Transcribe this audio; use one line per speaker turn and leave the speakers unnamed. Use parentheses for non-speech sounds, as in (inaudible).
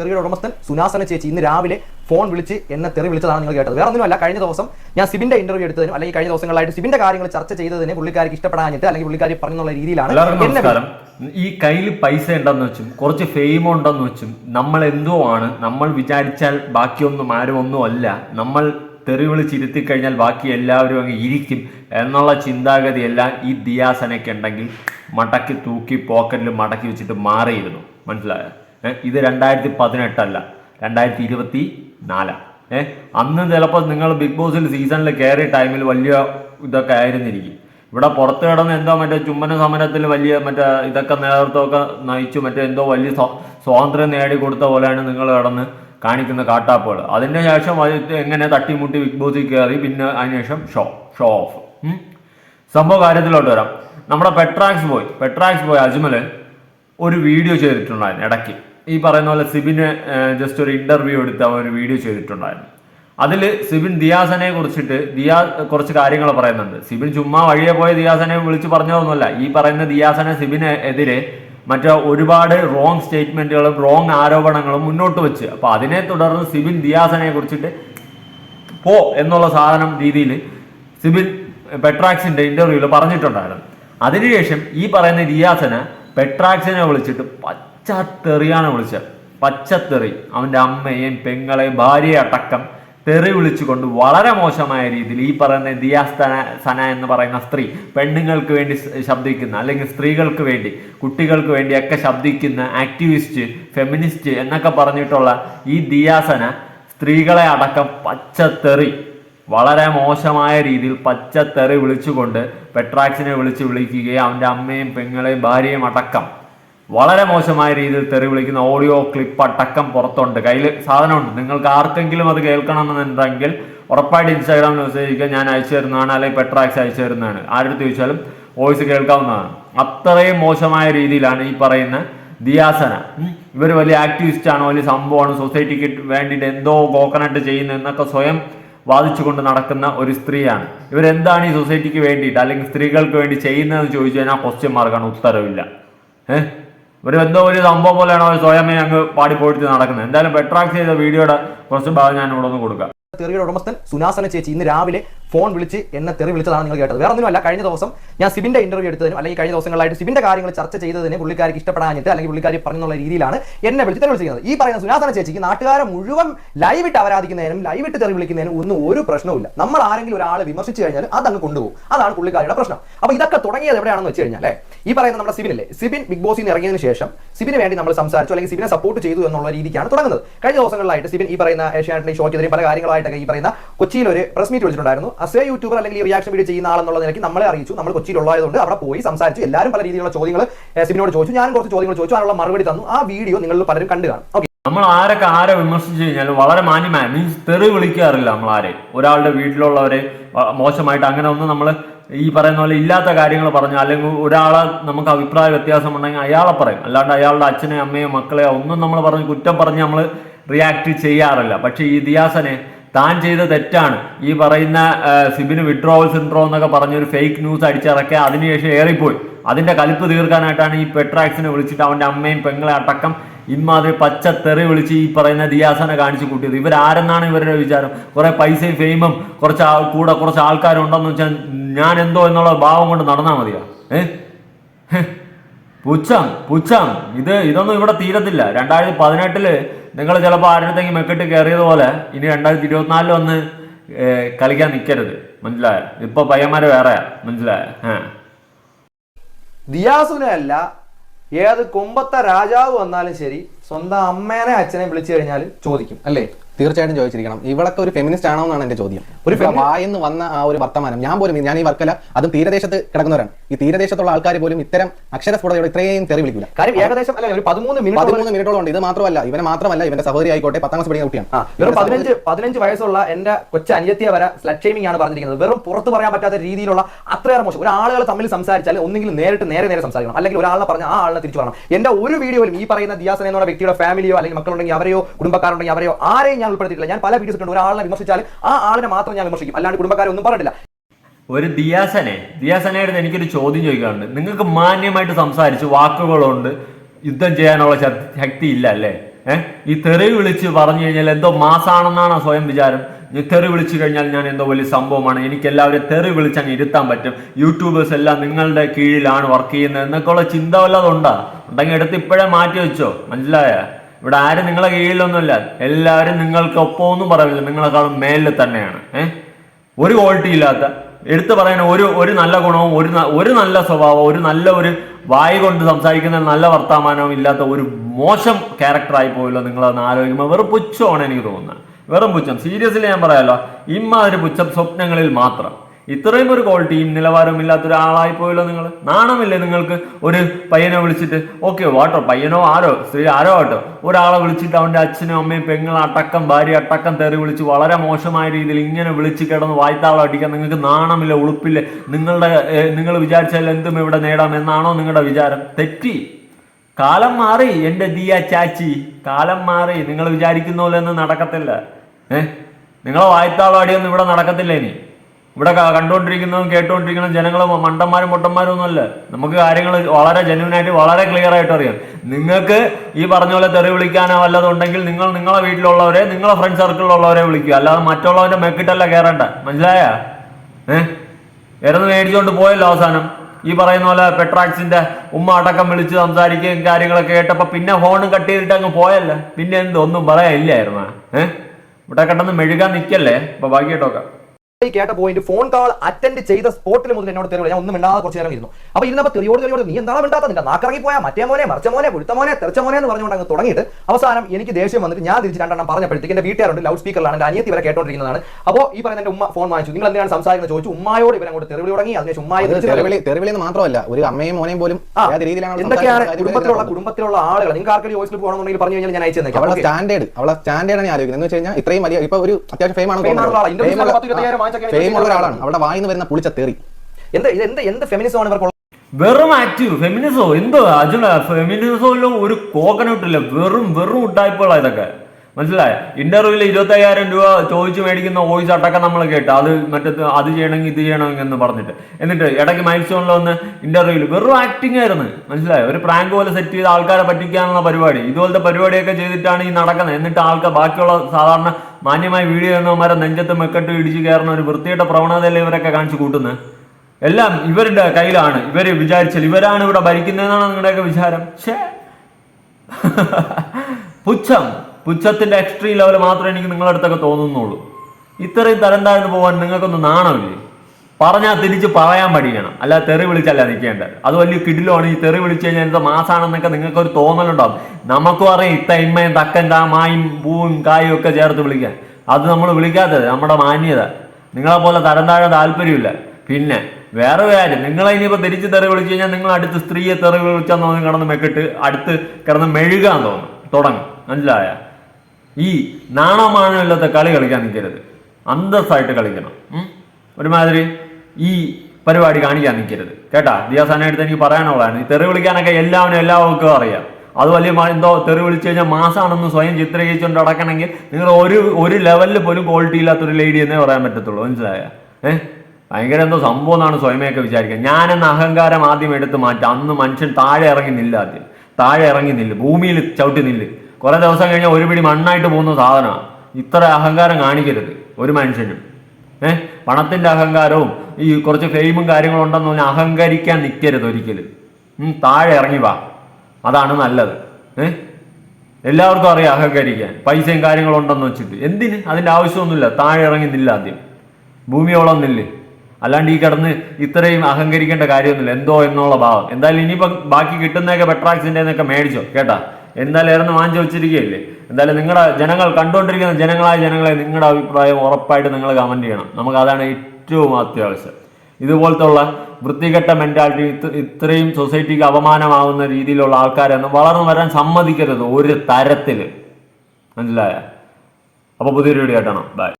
തെറിയുടെ ഉടമസ്ഥൻ സുനാസന ചേച്ചി ഇന്ന് രാവിലെ ഫോൺ വിളിച്ച് എന്നെ തെറി വിളിച്ചതാണ് നിങ്ങൾ കേട്ടത്. വേറെ ഒന്നുമല്ല കഴിഞ്ഞ ദിവസം ഞാൻ സിബിന്റെ ഇന്റർവ്യൂ എടുത്തതിനും അല്ലെങ്കിൽ കഴിഞ്ഞ ദിവസങ്ങളായിട്ട് സിബിന്റെ കാര്യങ്ങൾ ചർച്ച ചെയ്തതിന് പുള്ളിക്കാർക്ക് ഇഷ്ടപ്പെടാഞ്ഞിട്ട് അല്ലെങ്കിൽ പുള്ളിക്കാരി പറഞ്ഞുള്ള രീതിയിലാണ്
ഈ കയ്യിൽ പൈസ ഉണ്ടെന്ന് വെച്ചും കുറച്ച് ഫെയിം ഉണ്ടെന്ന് വെച്ചും നമ്മൾ എന്തോ ആണ്. നമ്മൾ വിചാരിച്ചാൽ ബാക്കിയൊന്നും ആരും ഒന്നും അല്ല. നമ്മൾ തെറി വിളിച്ചിരുത്തി കഴിഞ്ഞാൽ ബാക്കി എല്ലാവരും അങ്ങ് ഇരിക്കും എന്നുള്ള ചിന്താഗതി എല്ലാം ഈ ദിയാസനയ്ക്ക് ഉണ്ടെങ്കിൽ മടക്കി തൂക്കി പോക്കറ്റിൽ മടക്കി വെച്ചിട്ട് മാറിയിരുന്നു. മനസ്സിലായോ? ഇത് രണ്ടായിരത്തി പതിനെട്ടല്ല രണ്ടായിരത്തി ഇരുപത്തി നാലാണ് ഏഹ് അന്ന് ചിലപ്പോൾ നിങ്ങൾ ബിഗ് ബോസിൽ സീസണിൽ കയറിയ ടൈമിൽ വലിയ ഇതൊക്കെ ആയിരുന്നിരിക്കും. ഇവിടെ പുറത്ത് കിടന്ന് എന്തോ മറ്റേ ചുംബന സമരത്തിൽ വലിയ മറ്റേ ഇതൊക്കെ നേതൃത്വമൊക്കെ നയിച്ചു മറ്റേ എന്തോ വലിയ സ്വാ- സ്വാതന്ത്ര്യം നേടിക്കൊടുത്ത പോലെയാണ് നിങ്ങൾ കിടന്ന് കാണിക്കുന്ന കാട്ടാപ്പുകൾ. അതിന്റെ ശേഷം അത് എങ്ങനെ തട്ടിമുട്ടി ബിഗ് ബോസിൽ കയറി പിന്നെ അതിനുശേഷം ഷോ ഷോ ഓഫ്. സംഭവ കാര്യത്തിലോട്ട് വരാം. നമ്മുടെ Petrax boy Petrax boy Ajmal ഒരു വീഡിയോ ചെയ്തിട്ടുണ്ടായിരുന്നു ഇടയ്ക്ക്. ഈ പറയുന്ന പോലെ സിബിന് ജസ്റ്റ് ഒരു ഇന്റർവ്യൂ എടുത്ത് അവർ ഒരു വീഡിയോ ചെയ്തിട്ടുണ്ടായിരുന്നു. അതിൽ സിബിൻ ദിയാസനെ കുറിച്ചിട്ട് ദിയാ കുറച്ച് കാര്യങ്ങൾ പറയുന്നുണ്ട്. സിബിൻ ചുമ്മാ വഴിയെ പോയ ദിയാസനെ വിളിച്ച് പറഞ്ഞതൊന്നുമല്ല. ഈ പറയുന്ന ദിയാസനെ സിബിന് എതിരെ മറ്റേ ഒരുപാട് റോങ് സ്റ്റേറ്റ്മെന്റുകളും റോങ് ആരോപണങ്ങളും മുന്നോട്ട് വെച്ച്. അപ്പൊ അതിനെ തുടർന്ന് സിബിൻ ദിയാസനെ കുറിച്ചിട്ട് പോ എന്നുള്ള സാധനം രീതിയിൽ സിബിൻ പെട്രാക്സിന്റെ ഇന്റർവ്യൂവിൽ പറഞ്ഞിട്ടുണ്ടായിരുന്നു. അതിനുശേഷം ഈ പറയുന്ന ദിയാസന പെട്രാക്സിനെ വിളിച്ചിട്ട് പച്ചത്തെറിയാണ് വിളിച്ചത്. പച്ചത്തെറി. അവന്റെ അമ്മയെയും പെങ്ങളെയും ഭാര്യയെ അടക്കം തെറി വിളിച്ചുകൊണ്ട് വളരെ മോശമായ രീതിയിൽ ഈ പറയുന്ന ദിയാസ്തന സന എന്ന് പറയുന്ന സ്ത്രീ പെണ്ണുങ്ങൾക്ക് വേണ്ടി ശബ്ദിക്കുന്ന അല്ലെങ്കിൽ സ്ത്രീകൾക്ക് വേണ്ടി കുട്ടികൾക്ക് വേണ്ടിയൊക്കെ ശബ്ദിക്കുന്ന ആക്ടിവിസ്റ്റ് ഫെമിനിസ്റ്റ് എന്നൊക്കെ പറഞ്ഞിട്ടുള്ള ഈ ദിയാസന സ്ത്രീകളെ അടക്കം പച്ചത്തെറി വളരെ മോശമായ രീതിയിൽ പച്ചത്തെറി വിളിച്ചുകൊണ്ട് പെട്രാക്സിനെ വിളിച്ച് വിളിക്കുകയും അവന്റെ അമ്മയും പെങ്ങളെയും ഭാര്യയും അടക്കം വളരെ മോശമായ രീതിയിൽ തെറി വിളിക്കുന്ന ഓഡിയോ ക്ലിപ്പ് അടക്കം പുറത്തുണ്ട്. കയ്യിൽ സാധനമുണ്ട്. നിങ്ങൾക്ക് ആർക്കെങ്കിലും അത് കേൾക്കണമെന്നുണ്ടെങ്കിൽ ഉറപ്പായിട്ട് ഇൻസ്റ്റാഗ്രാമിൽ മെസ്സേജ് ചെയ്യുക ഞാൻ അയച്ചു തരുന്നതാണ് അല്ലെങ്കിൽ പെട്രാക്സ് അയച്ചു തരുന്നതാണ്. ആരുടെ ചോദിച്ചാലും വോയിസ് കേൾക്കാവുന്നതാണ്. അത്രയും മോശമായ രീതിയിലാണ് ഈ പറയുന്ന ദിയാസന. ഇവർ വലിയ ആക്ടിവിസ്റ്റ് ആണ് വലിയ സംഭവമാണ്. സൊസൈറ്റിക്ക് വേണ്ടിയിട്ട് എന്തോ കോക്കനട്ട് ചെയ്യുന്നു എന്നൊക്കെ സ്വയം വാദിച്ചുകൊണ്ട് നടക്കുന്ന ഒരു സ്ത്രീയാണ്. ഇവരെന്താണ് ഈ സൊസൈറ്റിക്ക് വേണ്ടിയിട്ട് അല്ലെങ്കിൽ സ്ത്രീകൾക്ക് വേണ്ടി ചെയ്യുന്നതെന്ന് ചോദിച്ചു കഴിഞ്ഞാൽ ക്വസ്റ്റ്യൻ മാർക്കാണ് ഉത്തരവില്ല. ഏഹ്? ഇവർ എന്തോ ഒരു സംഭവം പോലെയാണ് സ്വയമേ അങ്ങ് പാടിപ്പോയിട്ട് നടക്കുന്നത്. എന്തായാലും പെട്രാക്സ് ചെയ്ത വീഡിയോയുടെ കുറച്ച് ഭാഗം ഞാൻ ഇവിടെ ഒന്ന് കൊടുക്കാം.
തെറിയുടെ ഉടമസ്ഥൻ സുനാസന ചേച്ചി ഇന്ന് രാവിലെ ഫോൺ വിളിച്ച് എന്നെ തെറി വിളിച്ചതാണ് നിങ്ങൾ കേട്ടത്. വേറെ ഒന്നുമല്ല കഴിഞ്ഞ ദിവസം ഞാൻ സിബിന്റെ ഇന്റർവ്യൂ എടുത്തതിനും അല്ലെങ്കിൽ കഴിഞ്ഞ ദിവസങ്ങളായിട്ട് സിബിന്റെ കാര്യങ്ങൾ ചർച്ച ചെയ്തതിന് പുള്ളിക്കാർക്ക് ഇഷ്ടപ്പെടാഞ്ഞിട്ട് അല്ലെങ്കിൽ പുള്ളിക്കാരി പറഞ്ഞുള്ള രീതിയിലാണ് എന്നെ വിളിച്ച് തെറി വിളിച്ചിരിക്കുന്നത്. ഈ പറയുന്ന സുനാസന ചേച്ചിക്ക് നാട്ടുകാരെ മുഴുവൻ ലൈവ് ഇട്ട് അവരാധിക്കുന്നതിനും ലൈവ് ഇട്ട് തെറി വിളിക്കുന്നതിനും ഒന്നും ഒരു പ്രശ്നവുമില്ല നമ്മൾ ആരെങ്കിലും ഒരാളെ വിമർശിച്ചു കഴിഞ്ഞാൽ അതങ്ങ് കൊണ്ടുപോകും. അതാണ് പുള്ളിക്കാരിയുടെ പ്രശ്നം. അപ്പൊ ഇതൊക്കെ തുടങ്ങിയത് എവിടെയാണെന്ന് വെച്ച് കഴിഞ്ഞാൽ ഈ പറയുന്ന നമ്മുടെ സിബിനല്ലേ? സിബിൻ ബിഗ് ബോസിൽ നിന്ന് ഇറങ്ങിയതിന് ശേഷം സിബിന് വേണ്ടി നമ്മൾ സംസാരിച്ചു അല്ലെങ്കിൽ സിബിനെ സപ്പോർട്ട് ചെയ്തു എന്നുള്ള രീതിക്കാണ് തുടങ്ങുന്നത്. കഴിഞ്ഞ ദിവസങ്ങളിലായിട്ട് സിബിൻ ഈ പറയുന്ന ഏഷ്യാനെറ്റിലെ ഷോയ്ക്കെതിരെ പല കാര്യങ്ങളായിട്ടൊക്കെ ഈ പറയുന്ന കൊച്ചിയിൽ ഒരു പ്രസ് മീറ്റ് വിളിച്ചിട്ടുണ്ടായിരുന്നു. അസേ യൂട്യൂബർ അല്ലെങ്കിൽ ഈ റിയാക്ഷൻ വീഡിയോ ചെയ്യുന്ന ആളെന്നുള്ള നിലയ്ക്ക് നമ്മളെ അറിയിച്ചു. നമ്മൾ കൊച്ചിയിലുള്ളതുകൊണ്ട് അവിടെ പോയി സംസാരിച്ചു. എല്ലാവരും പല രീതിയിലുള്ള ചോദ്യങ്ങൾ എസിനോട് ചോദിച്ചു. ഞാൻ കുറച്ച് ചോദ്യങ്ങൾ ചോദിച്ചു. അതിനുള്ള മറുപടി തന്നു. ആ വീഡിയോ നിങ്ങൾ പലരും കണ്ടു കാണും. ഓക്കെ
നമ്മൾ ആരൊക്കെ ആരെ വിമർശിച്ചു കഴിഞ്ഞാൽ വളരെ മാന്യമായ മീൻസ് തെറി വിളിക്കാറില്ല നമ്മൾ ആരെ ഒരാളുടെ വീട്ടിലുള്ളവരെ മോശമായിട്ട് അങ്ങനെ ഒന്നും നമ്മൾ ഈ പറയുന്ന പോലെ ഇല്ലാത്ത കാര്യങ്ങൾ പറഞ്ഞു അല്ലെങ്കിൽ ഒരാളെ നമുക്ക് അഭിപ്രായ വ്യത്യാസം ഉണ്ടെങ്കിൽ അയാളെ പറയും. അല്ലാണ്ട് അയാളുടെ അച്ഛനെ അമ്മയോ മക്കളെയോ ഒന്നും നമ്മൾ പറഞ്ഞ് കുറ്റം പറഞ്ഞ് നമ്മൾ റിയാക്ട് ചെയ്യാറില്ല. പക്ഷേ ഈ ദിയാസനെ താൻ ചെയ്ത തെറ്റാണ്. ഈ പറയുന്ന സിബിന് വിഡ്രോവൽ സിൻഡ്രോം എന്നൊക്കെ പറഞ്ഞൊരു ഫേക്ക് ന്യൂസ് അടിച്ചിറക്കുക അതിനുശേഷം ഏറിപ്പോയി. അതിന്റെ കലിപ്പ് തീർക്കാനായിട്ടാണ് ഈ പെട്രാക്സിനെ വിളിച്ചിട്ട് അവന്റെ അമ്മയും പെങ്ങളെ അടക്കം ഇമാതിരി പച്ച തെറി വിളിച്ച് ഈ പറയുന്ന ദിയാസനെ കാണിച്ചു കൂട്ടിയത്. ഇവരാരെന്നാണ് ഇവരുടെ വിചാരം? കുറെ പൈസയും ഫെയിമും കുറച്ച് ആൾ കൂടെ കുറച്ച് ആൾക്കാരുണ്ടെന്ന് വെച്ചാൽ ഞാൻ എന്തോ എന്നുള്ള ഭാവം കൊണ്ട് നടന്നാൽ മതിയാ. ഏഹ് പുച്ഛം പുച്ഛം. ഇത് ഇതൊന്നും ഇവിടെ തീരത്തില്ല. രണ്ടായിരത്തി പതിനെട്ടിൽ നിങ്ങൾ ചിലപ്പോൾ ആരുടെങ്കിലും കയറിയത് കയറിയതുപോലെ ഇനി രണ്ടായിരത്തി ഇരുപത്തിനാലിൽ വന്ന് കളിക്കാൻ നിൽക്കരുത് മനസ്സിലായോ? ഇപ്പൊ പയ്യന്മാര് വേറെയാ. മനസ്സിലായോ?
ദിയാസുനെ അല്ല ഏത് കുമ്പത്തെ രാജാവ് വന്നാലും ശരി സ്വന്തം അമ്മേനെ അച്ഛനെ വിളിച്ചു കഴിഞ്ഞാൽ ചോദിക്കും അല്ലേ?
തീർച്ചയായിട്ടും ചോദിച്ചിരിക്കണം. ഇവിടൊക്കെ ഒരു ഫെമിനിസ്റ്റ് ആണോ എന്നാണ് എന്റെ ചോദ്യം.
ഒരു
വായെന്ന് വന്ന ആ ഒരു വർത്തമാനം ഞാൻ പോലും ഞാൻ ഈ വർക്കല അതും തീരദേശത്ത് കിടക്കുന്നവരാണ്. ഈ തീരദേശത്തുള്ള ആൾക്കാർ പോലും ഇത്തരം അക്ഷരസ്ഫുടതയോടെ ഇത്രയും തെറി വിളിക്കില്ല
കാര്യം ഏകദേശം അല്ല ഒരു പതിമൂന്ന് മിനിറ്റ്
പതിമൂന്ന് മിനിറ്റോളം ഉണ്ട്. ഇത് മാത്രമല്ല ഇവനെ മാത്രമല്ല ഇവന്റെ സഹോദരി ആയിക്കോട്ടെ പത്താം ക്ലാസ് പഠിക്കുന്ന കുട്ടിയാണ്.
വെറും പതിനഞ്ച് പതിനഞ്ച് വയസ്സുള്ള എന്റെ കൊച്ചു അനിയത്തിയെ വരെ സ്ലഡ് ഷെയ്മിംഗ് ആണ് പറഞ്ഞിരിക്കുന്നത്. വെറും പുറത്ത് പറയാൻ പറ്റാത്ത രീതിയിലുള്ള അത്രയേറെ മോശം. ഒരാളുകൾ തമ്മിൽ സംസാരിച്ചാൽ ഒന്നെങ്കിലും നേരിട്ട് നേരെ നേരെ സംസാരിക്കണം. അല്ലെങ്കിൽ ഒരാളെ പറഞ്ഞ ആ ആളെ തിരിച്ചു പറയണം എന്റെ ഒരു വീഡിയോയിലും ഈ പറയുന്ന ദിയാസൻ എന്നുള്ള വ്യക്തിയുടെ ഫാമിലിയോ അല്ലെങ്കിൽ മക്കളുണ്ടെങ്കിൽ അവരെയോ കുടുംബക്കാരുണ്ടെങ്കിൽ അവരെയോ ആരെയും ഞാൻ ഉൾപ്പെടുത്തിയിട്ടില്ല. ഞാൻ പല വീഡിയോസ് ഇട്ടുണ്ട് ഒരാളെ വിമർശിച്ചാൽ ആ ആളിനെ മാത്രം ഞാൻ വിമർശിക്കും. അല്ലാണ്ട് കുടുംബക്കാരെ ഒന്നും പറഞ്ഞിട്ടില്ല.
ഒരു ദിയാസനെ ദിയാസനയുടെ എനിക്കൊരു ചോദ്യം ചോദിക്കാറുണ്ട് നിങ്ങൾക്ക് മാന്യമായിട്ട് സംസാരിച്ച് വാക്കുകളുണ്ട് യുദ്ധം ചെയ്യാനുള്ള ശക്തി ഇല്ല അല്ലേ? ഏഹ് ഈ തെറി വിളിച്ച് പറഞ്ഞു കഴിഞ്ഞാൽ എന്തോ മാസാണെന്നാണ് സ്വയം വിചാരം? തെറി വിളിച്ചു കഴിഞ്ഞാൽ ഞാൻ എന്തോ വലിയ സംഭവമാണ്. എനിക്ക് എല്ലാവരും തെറി വിളിച്ച് അങ്ങ് ഇരുത്താൻ പറ്റും. യൂട്യൂബേഴ്സ് എല്ലാം നിങ്ങളുടെ കീഴിലാണ് വർക്ക് ചെയ്യുന്നത് എന്നൊക്കെയുള്ള ചിന്ത വല്ലതും ഉണ്ടാ? ഉണ്ടെങ്കിൽ എടുത്ത് ഇപ്പോഴേ മാറ്റി വെച്ചോ. മനസ്സിലായ? ഇവിടെ ആരും നിങ്ങളെ കീഴിലൊന്നുമില്ല. എല്ലാവരും നിങ്ങൾക്ക് ഒപ്പമൊന്നും പറയില്ല നിങ്ങളെക്കാളും മേലിൽ തന്നെയാണ്. ഏഹ് ഒരു ക്വാളിറ്റി ഇല്ലാത്ത എടുത്തു പറയുന്ന ഒരു ഒരു നല്ല ഗുണവും ഒരു ഒരു നല്ല സ്വഭാവം ഒരു നല്ല ഒരു വായി കൊണ്ട് സംസാരിക്കുന്ന നല്ല വർത്തമാനവും ഇല്ലാത്ത ഒരു മോശം ക്യാരക്ടറായി പോയല്ലോ നിങ്ങളൊന്ന് ആലോചിക്കുമ്പോൾ വെറും പുച്ഛമാണ് എനിക്ക് തോന്നുന്നത്. വെറും പുച്ഛം. സീരിയസ്ലി ഞാൻ പറയാലോ ഇമ്മാതിരി പുച്ഛം സ്വപ്നങ്ങളിൽ മാത്രം. ഇത്രയും ഒരു ക്വാളിറ്റിയും നിലവാരവും ഇല്ലാത്ത ഒരാളായി പോയല്ലോ നിങ്ങൾ. നാണമില്ലേ നിങ്ങൾക്ക് ഒരു പയ്യനെ വിളിച്ചിട്ട്? ഓക്കെ വാട്ടോ പയ്യനോ ആരോ സ്ത്രീ ആരോ ആട്ടോ. ഒരാളെ വിളിച്ചിട്ട് അവന്റെ അച്ഛനും അമ്മയും പെങ്ങളും അടക്കം ഭാര്യ അടക്കം തെറി വിളിച്ച് വളരെ മോശമായ രീതിയിൽ ഇങ്ങനെ വിളിച്ച് കിടന്ന് വായ്ത്താളം അടിക്കാൻ നിങ്ങൾക്ക് നാണമില്ല ഉളുപ്പില്ല? നിങ്ങളുടെ നിങ്ങൾ വിചാരിച്ചാൽ എന്തും ഇവിടെ നേടാം എന്നാണോ നിങ്ങളുടെ വിചാരം? തെറ്റി. കാലം മാറി എന്റെ ദിയ ചാച്ചി. കാലം മാറി നിങ്ങൾ വിചാരിക്കുന്ന പോലെ ഒന്നും നടക്കത്തില്ല. ഏഹ് നിങ്ങളെ വായ്ത്താളം അടിയൊന്നും ഇവിടെ നടക്കത്തില്ല ഇനി. ഇവിടെ കണ്ടുകൊണ്ടിരിക്കുന്നതും കേട്ടുകൊണ്ടിരിക്കുന്ന ജനങ്ങളും മണ്ടന്മാരും പൊട്ടന്മാരും ഒന്നുമല്ല. നമുക്ക് കാര്യങ്ങൾ വളരെ ജെന്യൂനായിട്ട് വളരെ ക്ലിയർ ആയിട്ട് അറിയാം. നിങ്ങൾക്ക് ഈ പറഞ്ഞ പോലെ തെറി വിളിക്കാനോ വല്ലതുണ്ടെങ്കിൽ നിങ്ങൾ നിങ്ങളെ വീട്ടിലുള്ളവരെ നിങ്ങളെ ഫ്രണ്ട് സർക്കിളിലുള്ളവരെ വിളിക്കുക. അല്ലാതെ മറ്റുള്ളവരെ മെക്കിട്ടല്ല കയറണ്ട മനസ്സിലായ? ഏഹ് ഇറന്ന് മേടിച്ചുകൊണ്ട് പോയല്ലോ അവസാനം. ഈ പറയുന്ന പോലെ പെട്രാക്സിന്റെ ഉമ്മ അടക്കം വിളിച്ച് സംസാരിക്കുകയും കാര്യങ്ങളൊക്കെ കേട്ടപ്പോ പിന്നെ ഫോൺ കട്ട് ചെയ്തിട്ട് അങ്ങ് പോയല്ലേ. പിന്നെ എന്ത്? ഒന്നും പറയാനില്ലായിരുന്ന. ഏഹ് ഇവിടെ കിടന്ന് മെഴുകാൻ നിൽക്കല്ലേ ഇപ്പൊ ബാക്കി കേട്ടോക്കാം
കേട്ട പോയിന്റ് ഫോൺ കോൾ അറ്റൻഡ് ചെയ്ത സ്പോട്ടിൽ മുതൽ എന്നോട് തെരുവ് ഞാൻ ഒന്നും മിണ്ടാതെ കുറച്ച് നേരം ഇരുന്നു. അപ്പൊ ഇരുന്നപ്പോ തെറിയോട് തെറിയോട് നീ എന്താണ് മിണ്ടാത്ത നിന്റെ നാക്കിറങ്ങി പോയാ മറ്റേ മോനെ മറിച്ച മോനെ പുഴുത്ത മോനെ തെറിച്ച മോനെ എന്ന് പറഞ്ഞുകൊണ്ട് അങ്ങ് തുടങ്ങിയിട്ട് അവസാനം എനിക്ക് ദേഷ്യം വന്നിട്ട് ഞാൻ തിരിച്ച് രണ്ടെണ്ണം പറഞ്ഞപ്പോഴത്തേക്ക് എന്റെ വീട്ടുകാരുണ്ട് ലൗഡ് സ്പീക്കറിലാണ് എന്റെ അനിയത്തി വരെ കേട്ടോണ്ടിരിക്കുന്നതാണ്. അപ്പോൾ ഈ പറയുന്ന എന്റെ ഉമ്മ ഫോൺ വാങ്ങിച്ചു. നിങ്ങൾ എന്തിനാണ് സംസാരിക്കുന്നത് ചോദിച്ചു. ഉമ്മയോട് ഇവരങ്ങോട്ട് തെറിവിളി തുടങ്ങി. അതിനുശേഷം ഉമ്മായി
തെറിവിളി മാത്രമല്ല ഒരു അമ്മയും മോനെയും പോലും
എന്തൊക്കെയാണ് കുടുംബത്തിലുള്ള കുടുംബത്തിലുള്ള ആളുകൾ? നിങ്ങൾക്ക് ആർക്കും വോയിസിൽ പോകണമെന്നുണ്ടെങ്കിൽ പറഞ്ഞു കഴിഞ്ഞാൽ ഞാൻ അയച്ചു തന്നേക്കാം.
സ്റ്റാൻഡേർഡ് അവളെ സ്റ്റാൻഡേർഡ് ആണ് ആലോചിക്കുന്നത്. എന്ന് വെച്ച് കഴിഞ്ഞാൽ ഇത്രയും വലിയ ഇപ്പൊ ഒരു അത്യാവശ്യം ഫെയിം ആണ് ഫെയിം ഉള്ള ഒരാളാണ്. അവിടെ വായിന്ന് വരുന്ന പുളിച്ച തേറി.
എന്ത് ഇത് എന്ത് എന്ത് ഫെമിനിസമാണ് ഇവർക്ക്
വെറും ആക്റ്റീവ് ഫെമിനിസോ എന്തോ അജുല ഫെമിനിസോയിലും ഒരു കോക്കനട്ട് ഇല്ല. വെറും വെറും ഉട്ടായ്പകളാ ഇതൊക്കെ. മനസ്സിലായ? ഇന്റർവ്യൂവിൽ ഇരുപത്തി അയ്യായിരം രൂപ ചോദിച്ചു മേടിക്കുന്ന വോയിസ് അടക്കം നമ്മൾ കേട്ടു അത് മറ്റേ അത് ചെയ്യണമെങ്കിൽ ഇത് ചെയ്യണമെങ്കിൽ എന്ന് പറഞ്ഞിട്ട്. എന്നിട്ട് ഇടയ്ക്ക് മൈൽ സ്റ്റോണിൽ വന്ന് ഇന്റർവ്യൂവിൽ വെറും ആക്ടിംഗ് ആയിരുന്നു. മനസ്സിലായോ? ഒരു പ്രാങ്ക് പോലെ സെറ്റ് ചെയ്ത് ആൾക്കാരെ പറ്റിക്കാനുള്ള പരിപാടി. ഇതുപോലത്തെ പരിപാടിയൊക്കെ ചെയ്തിട്ടാണ് ഈ നടക്കുന്നത്. എന്നിട്ട് ആൾക്കാർ ബാക്കിയുള്ള സാധാരണ മാന്യമായ വീഡിയോ എന്നവന്മാരെ നെഞ്ചത്ത് മെക്കെട്ട് ഇടിച്ച് കയറുന്ന ഒരു വൃത്തിയുടെ പ്രവണതയല്ലേ ഇവരൊക്കെ കാണിച്ചു കൂട്ടുന്നത് എല്ലാം ഇവരുടെ കയ്യിലാണ്. ഇവർ വിചാരിച്ചാൽ ഇവരാണ് ഇവിടെ ഭരിക്കുന്നതെന്നാണ് നിങ്ങളുടെയൊക്കെ വിചാരം? (laughs) പുച്ഛം. പുച്ഛത്തിന്റെ എക്സ്ട്രീം ലെവൽ മാത്രമേ എനിക്ക് നിങ്ങളുടെ അടുത്തൊക്കെ തോന്നുന്നുള്ളൂ. ഇത്രയും തരം താഴ്ന്നു പോകാൻ നിങ്ങൾക്കൊന്നും നാണമില്ലേ? പറഞ്ഞാൽ തിരിച്ച് പറയാൻ പഠിക്കണം അല്ല തെറി വിളിച്ചല്ല നിൽക്കേണ്ടത്. അത് വലിയ കിടിലാണ് ഈ തെറി വിളിച്ചു കഴിഞ്ഞാൽ എന്താ മാസാണെന്നൊക്കെ നിങ്ങൾക്ക് ഒരു തോന്നലുണ്ടാവും. നമുക്കും അറിയാം ഇത്ത ഇമ്മയും തക്കൻ താമായും പൂവും കായും ഒക്കെ ചേർത്ത് വിളിക്കാൻ. അത് നമ്മൾ വിളിക്കാത്തത് നമ്മുടെ മാന്യത. നിങ്ങളെ പോലെ തരം താഴെ താല്പര്യമില്ല. പിന്നെ വേറെ കാര്യം. നിങ്ങളെ ഇനിയിപ്പോൾ തിരിച്ച് തെറി വിളിച്ചു കഴിഞ്ഞാൽ നിങ്ങൾ അടുത്ത് സ്ത്രീയെ തെറി വിളിച്ചാൽ തോന്നി കിടന്ന് മെക്കിട്ട് അടുത്ത് കിടന്ന് മെഴുകാൻ തോന്നും. തുടങ്ങും. മനസ്സിലായ? ഈ നാണമാനമില്ലാത്ത കളി കളിക്കാൻ നിൽക്കരുത്. അന്തസ്സായിട്ട് കളിക്കണം. ഒരുമാതിരി ഈ പരിപാടി കാണിക്കാൻ നിൽക്കരുത്. കേട്ടാ? ദിയാസാനെ അടുത്ത് എനിക്ക് പറയാനുള്ളതാണ്. ഈ തെറി വിളിക്കാനൊക്കെ എല്ലാവരും എല്ലാവർക്കും അറിയാം. അത് വലിയ എന്തോ തെറി വിളിച്ചു കഴിഞ്ഞാൽ മാസമാണെന്ന് സ്വയം ചിത്രീകരിച്ചുകൊണ്ട് അടക്കണമെങ്കിൽ നിങ്ങൾ ഒരു ഒരു ലെവലിൽ പോലും ക്വാളിറ്റി ഇല്ലാത്ത ഒരു ലേഡി എന്നേ പറയാൻ പറ്റത്തുള്ളൂ. മനസ്സിലായ? ഏഹ് ഭയങ്കര എന്തോ സംഭവം എന്നാണ് സ്വയമേയൊക്കെ വിചാരിക്കുക. ഞാനെന്ന അഹങ്കാരം ആദ്യം എടുത്ത് മാറ്റാം. അന്ന് മനുഷ്യൻ താഴെ ഇറങ്ങി നില്ല ആദ്യം. താഴെ ഇറങ്ങി നില്ല്. ഭൂമിയിൽ ചവിട്ടി നില്ല്. കുറെ ദിവസം കഴിഞ്ഞാൽ ഒരു പിടി മണ്ണായിട്ട് പോകുന്ന സാധനമാണ് ഇത്ര അഹങ്കാരം കാണിക്കരുത് ഒരു മനുഷ്യനും. ഏഹ് പണത്തിന്റെ അഹങ്കാരവും ഈ കുറച്ച് ഫെയിമും കാര്യങ്ങളും ഉണ്ടെന്ന് പറഞ്ഞാൽ അഹങ്കരിക്കാൻ നിൽക്കരുത് ഒരിക്കലും. താഴെ ഇറങ്ങി വാ. അതാണ് നല്ലത്. ഏഹ് എല്ലാവർക്കും അറിയാം അഹങ്കരിക്കാൻ. പൈസയും കാര്യങ്ങളും ഉണ്ടെന്ന് വെച്ചിട്ട്. എന്തിന്? അതിന്റെ ആവശ്യമൊന്നുമില്ല. താഴെ ഇറങ്ങി നില്ല ആദ്യം. ഭൂമിയോളം നില്ല്. അല്ലാണ്ട് ഈ കിടന്ന് ഇത്രയും അഹങ്കരിക്കേണ്ട കാര്യമൊന്നുമില്ല. എന്തോ എന്നുള്ള ഭാവം. എന്തായാലും ഇനിയിപ്പം ബാക്കി കിട്ടുന്നതൊക്കെ ബെട്രാക്സിന്റെ എന്നൊക്കെ മേടിച്ചോ. കേട്ടാ? എന്തായാലും ഇറന്ന് വാങ്ങിച്ചു വെച്ചിരിക്കുകയല്ലേ? എന്തായാലും നിങ്ങളുടെ ജനങ്ങൾ കണ്ടുകൊണ്ടിരിക്കുന്ന ജനങ്ങളായ ജനങ്ങളെ നിങ്ങളുടെ അഭിപ്രായം ഉറപ്പായിട്ട് നിങ്ങൾ കമന്റ് ചെയ്യണം. നമുക്ക് അതാണ് ഏറ്റവും അത്യാവശ്യം. ഇതുപോലത്തെ ഉള്ള വൃത്തികെട്ട മെന്റാലിറ്റി ഇത്രയും സൊസൈറ്റിക്ക് അപമാനമാവുന്ന രീതിയിലുള്ള ആൾക്കാരൊന്നും വളർന്നു വരാൻ സമ്മതിക്കരുത് ഒരു തരത്തിൽ മനസ്സിലായ? അപ്പോൾ പുതിയൊരു വീഡിയോ കേട്ടണം ബൈ